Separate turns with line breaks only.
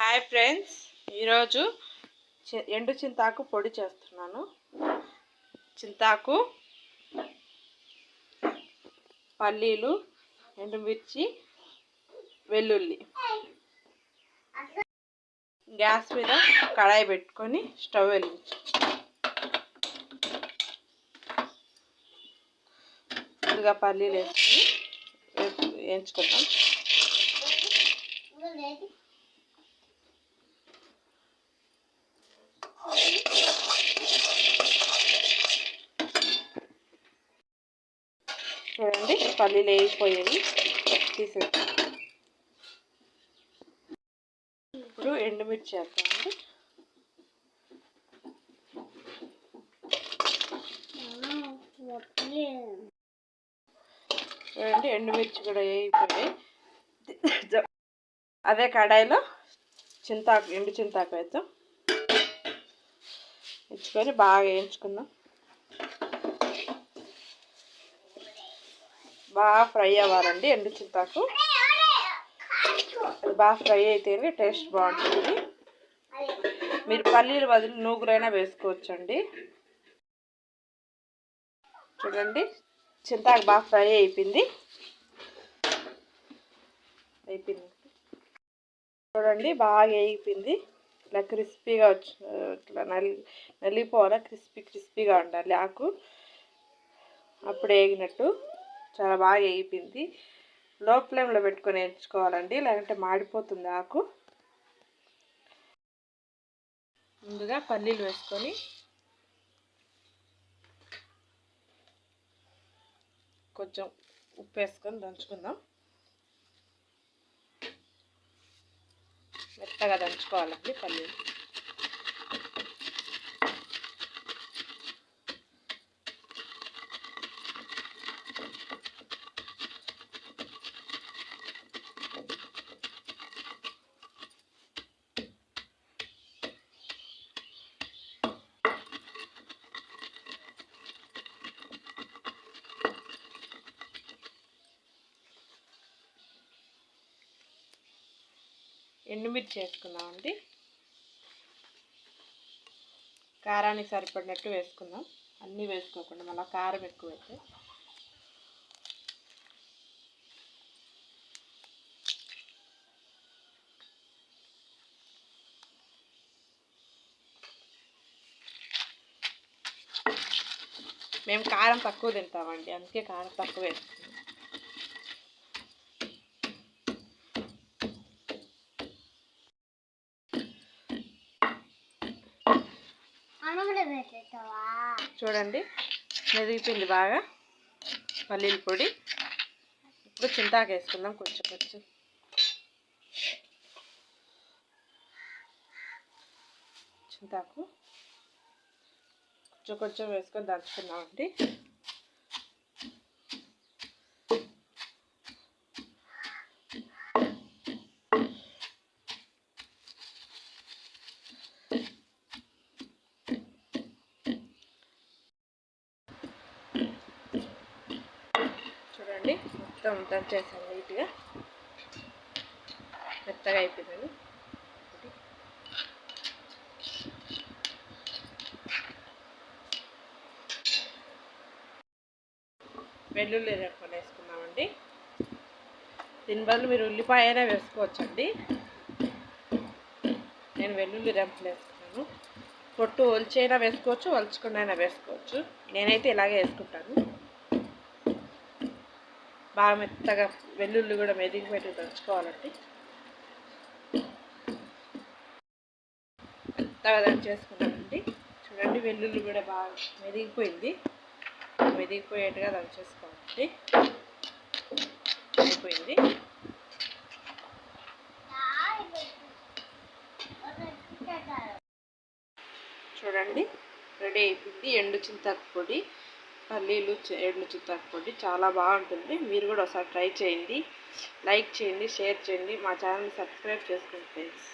Hi friends ఈరోజు ఎండు చింతాకు పొడి చేస్తున్నాను. చింతాకు పల్లీలు ఎండుమిర్చి వెల్లుల్లి. గ్యాస్ మీద కడాయి పెట్టుకొని స్టవ్ వెలిగించు ముందుగా పల్లీలు వేసుకొని వేయించుకుందాం. చూడండి పల్లీలు వేగిపోయేవి తీసేస్తాం ఇప్పుడు ఎండుమిర్చి వేస్తామండి చూడండి ఎండుమిర్చి కూడా వేయిపోయి అదే కడాయిలో చింతాకు ఎండు చింతాకు వేద్దాం. ఇచ్చుకొని బాగా వేయించుకుందాం. బాగా ఫ్రై అవ్వాలండి ఎండు చింతాకు అది బాగా ఫ్రై అయితేనే టేస్ట్ బాగుంటుంది. మీరు పల్లీలు బదులు నూగులైనా వేసుకోవచ్చండి. చూడండి చింతాకు బాగా ఫ్రై అయిపోయింది. అయిపోయింది. చూడండి బాగా వేగిపోయింది ఇట్లా క్రిస్పీగా వచ్చి ఇట్లా నలి నలిగిపోవాలా? క్రిస్పీ క్రిస్పీగా ఉండాలి ఆకు. అప్పుడు వేగినట్టు. చాలా బాగా వేయిపోయింది లో ఫ్లేమ్లో పెట్టుకొని వేయించుకోవాలండి లేదంటే మాడిపోతుంది ఆకు. ముందుగా పల్లీలు వేసుకొని కొంచెం ఉప్పు వేసుకొని దంచుకుందాం. మెత్తగా దంచుకోవాలండి పల్లీలు. ఎండుమిర్చి వేసుకుందామండి. కారానికి సరిపడినట్టు వేసుకుందాం. అన్నీ వేసుకోకుండా మళ్ళీ కారం ఎక్కువ అయితే మేము కారం తక్కువ తింటామండి. అందుకే కారం తక్కువ. వేస్తాం చూడండి మెదిగిపోయింది బాగా. పల్లీల పొడి ఇప్పుడు చింతాకు వేసుకుందాం కొంచెం కొంచెం. చింతాకు. కొంచెం కొంచెం వేసుకొని దంచుకున్నామండి చూడండి మొత్తం దంచేసాను నీట్గా. మెత్తగా అయిపోయిందండి. వెల్లుల్లి రెప్పలు వేసుకున్నామండి దీని బదులు మీరు ఉల్లిపాయ అయినా వేసుకోవచ్చండి. నేను వెల్లుల్లి రెప్పలు వేసుకున్నాను. పొట్టు ఒలిచైనా వేసుకోవచ్చు ఒలుచుకుండా అయినా వేసుకోవచ్చు. నేనైతే ఇలాగే వేసుకుంటాను. బాగా మెత్తగా వెల్లుల్లి కూడా మెదిగి పెట్టి దంచుకోవాలండి. మెత్తగా దంచేసుకున్నానండి. చూడండి వెల్లుల్లి కూడా బాగా మెదిగిపోయింది. మెదిగిపోయేట్టుగా దంచేసుకోవాలండి. అయిపోయింది. చూడండి రెడీ అయిపోయింది ఎండు చింతకు పొడి. పల్లీలు ఏడు ఎండు చింతాకు పొడి చాలా బాగుంటుంది. మీరు కూడా ఒకసారి ట్రై చేయండి. లైక్ చేయండి షేర్ చేయండి. మా ఛానల్ని సబ్స్క్రైబ్ చేసుకోండి ఫ్రెండ్స్.